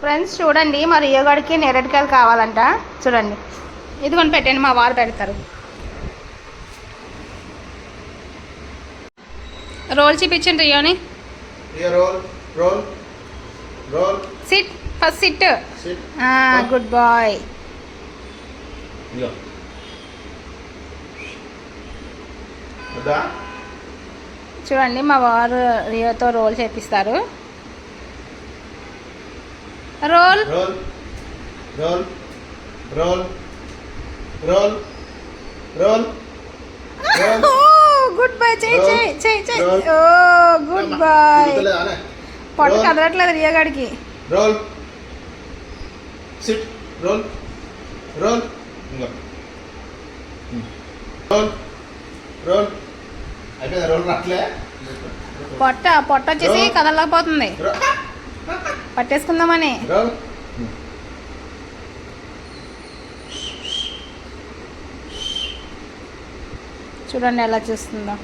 Friends చూడండి మా రియోగాడికి నేరేడుకాయలు కావాలంట. చూడండి. ఇదిగోని పెట్టండి మా వారు పెడతారు. రోల్ చూపించండి రియోని. Sit first sit. Good boy? చూడండి మా వారు రియోతో రోల్ చేపిస్తారు. Roll Roll, roll, roll, roll, roll, roll. Good boy చేయి Roll. చేయి చేయి చేయి Roll. ఓ గుడ్ అనే? పొట్ట Roll, కదలట్లేదు రియోగాడికి roll. Sit, roll, roll. ఇదిగో. Roll, roll. అయిపోయిందా రోల్ రాట్లే పొట్ట పొట్ట వచ్చేసి Roll. కదలకపోతుంది Roll. పట్టేసుకుందామని. చూడండి ఎలా చూస్తుందో.